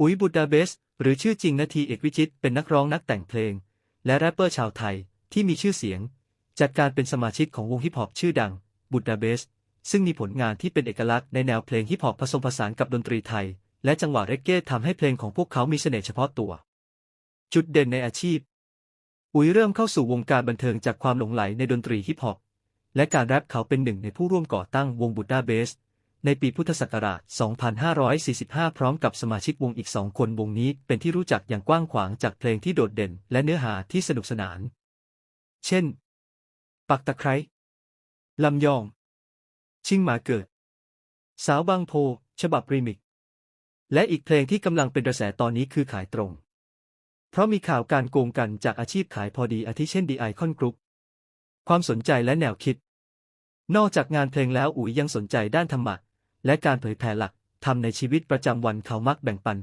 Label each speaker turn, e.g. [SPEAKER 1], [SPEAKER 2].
[SPEAKER 1] อุ๋ยบุตดาเบส หรือชื่อจริงนาทีเอกวิจิต เป็นนักร้องนักแต่งเพลง และแรปเปอร์ชาวไทยที่มีชื่อเสียงจากการเป็นสมาชิกของวงฮิปฮอปชื่อดังบุตดาเบส ซึ่งมีผลงานที่เป็นเอกลักษณ์ในแนวเพลงฮิปฮอปผสมผสานกับดนตรีไทย และจังหวะเรกเก้ทำให้เพลงของพวกเขามีเสน่ห์เฉพาะตัว จุดเด่นในอาชีพ อุ๋ยเริ่มเข้าสู่วงการบันเทิงจากความหลงใหลในดนตรีฮิปฮอปและการแรปเขาเป็นหนึ่งในผู้ร่วมก่อตั้งวงบุตดาเบส ในปีพุทธศักราช 2545 พร้อมกับสมาชิกวงอีกสองคนวงนี้เป็นที่รู้จักอย่างกว้างขวางจากเพลงที่โดดเด่น และเนื้อหาที่สนุกสนาน เช่น ปักตะไคร้ลำยอง ชิงหมาเกิด สาวบางโพ ฉบับรีมิก และอีกเพลงที่กำลังเป็นกระแสตอนนี้คือขายตรง เพราะมีข่าวการโกงกันจากอาชีพขายพอดีอาทิเช่นดีไอคอนกรุ๊ปความสนใจและแนวคิด นอกจากงานเพลงแล้วอุ๋ยยังสนใจด้านธรรมะ และการเผยแผ่หลักทำในชีวิตประจำวันเขามักแบ่งปัน